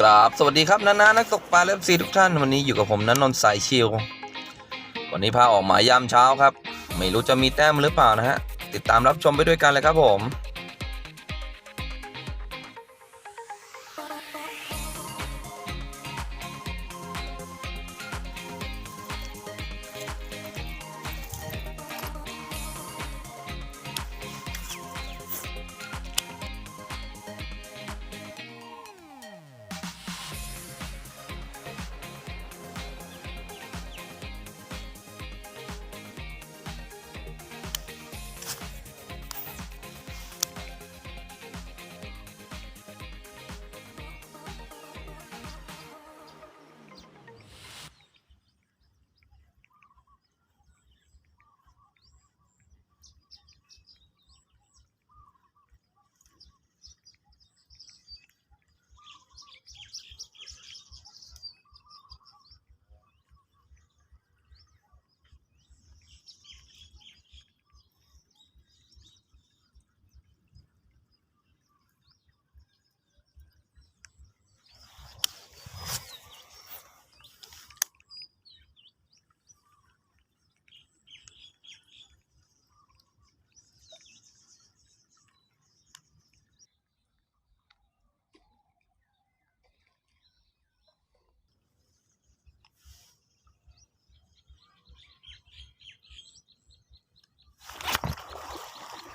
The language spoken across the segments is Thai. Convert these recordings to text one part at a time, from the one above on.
กราบสวัสดีครับนานานักตกปลาเล็บซีทุกท่านวันนี้อยู่กับผมนันนนท์สายชิววันนี้พาออกหมายยามเช้าครับ ไม่รู้จะมีแต้มหรือเปล่านะฮะ ติดตามรับชมไปด้วยกันเลยครับผม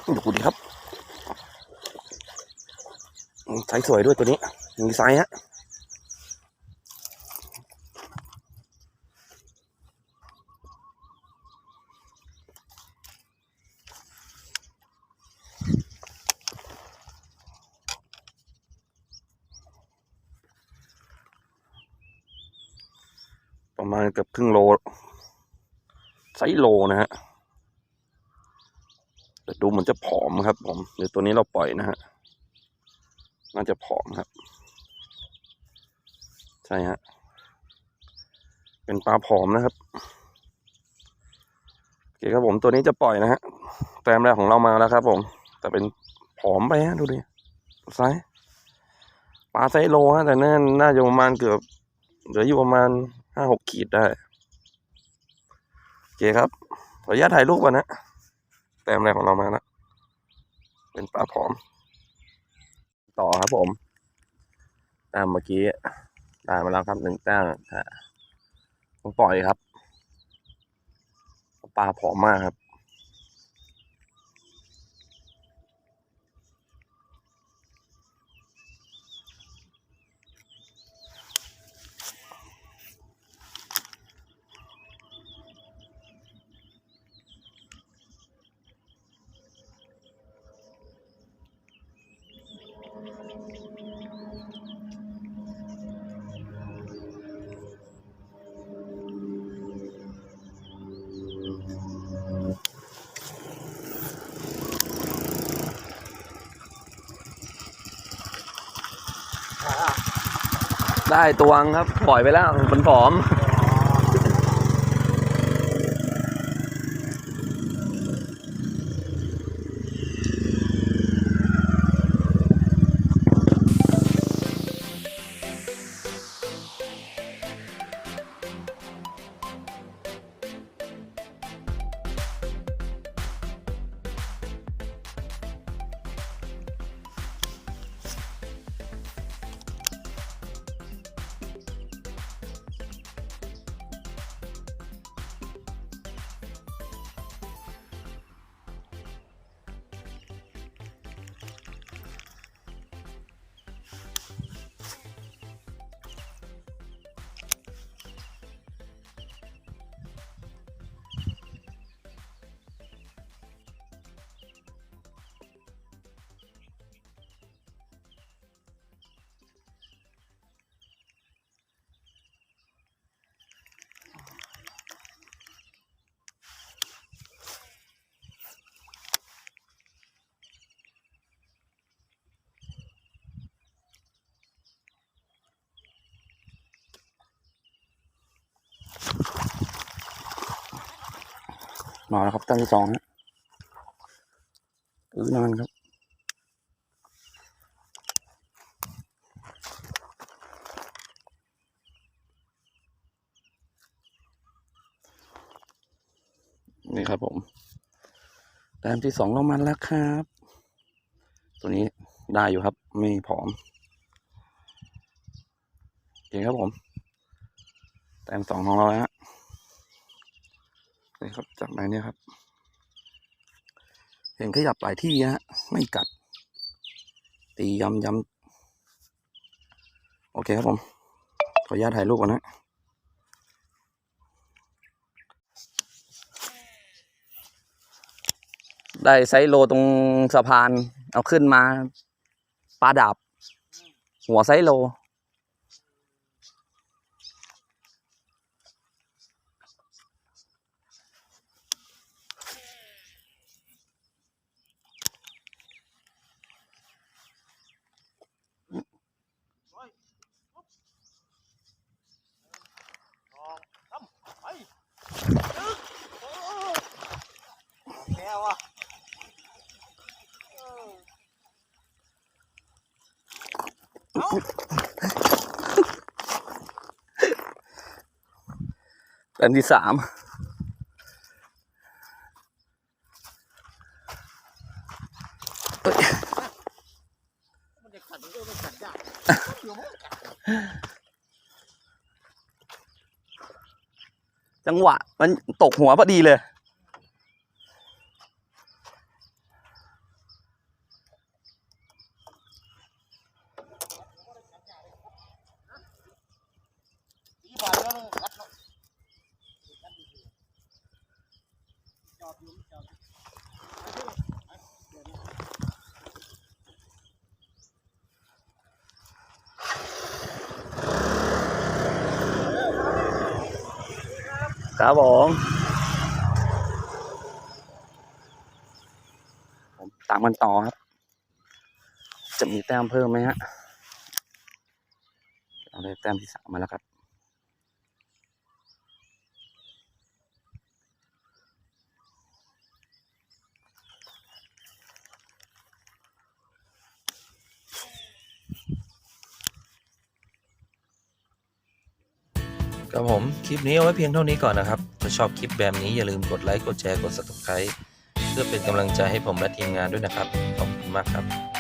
ดูดิครับไซส์สวยด้วยตัวนี้ มีไซส์ฮะประมาณเกือบครึ่งโลไซส์โลนะฮะ ดูเหมือนจะผอมครับ ผมเดี๋ยวตัวนี้เราปล่อยนะฮะน่าจะผอมครับ ใช่ฮะเป็นปลาผอมนะครับโอเคครับผมตัวนี้จะปล่อยนะฮะแต้มแรกของเรามาแล้วครับ ผม แต่เป็นผอมไปฮะดูดิไซส์ปลาไซส์โลฮะแต่น่าน่าจะประมาณเกือบเหลืออยู่ประมาณห้าหกขีดได้โอเคครับขออนุญาตถ่ายรูปก่อนนะ แต้มแรกของเรามาแล้วเป็นปลาผอม ต่อครับผม ตามเมื่อกี้ได้มาแล้วครับหนึ่งแต้มต้องปล่อยครับ ปลาผอมมากครับ ได้ตัวงครับ ปล่อยไปแล้วมันผอม มาแล้วครับต้นที่สองอือนานครับนี่ครับผมแต้มที่สองเรามาแล้วครับ ตัวนี้ได้อยู่ครับ ไม่ผอมเก่งครับผม แต้มสองของเราแล้วฮะ นี่ครับจากไหนเนี่ยครับ เห็นขยับหลายที่ฮะไม่กัด ตีย้ำย้ำโอเคครับผม ขออนุญาตถ่ายรูปก่อนนะได้ไซโลตรงสะพาน เอาขึ้นมาปลาดาบ หัวไซโล เป็นที่สามจังหวะ มันตกหัวพอดีเลย ตีบาดแล้วมันกัดเนาะจอบอยู่จอบอยู่ ครับผมผมตามกันต่อครับ จะมีแต้มเพิ่มไหมฮะ เอาเลยแต้มที่สามมาแล้วครับ ครับผม คลิปนี้เอาไว้เพียงเท่านี้ก่อนนะครับ ถ้าชอบคลิปแบบนี้อย่าลืมกดไลค์ กดแชร์ กด subscribe เพื่อเป็นกำลังใจให้ผมและทีมงานด้วยนะครับ ขอบคุณมากครับ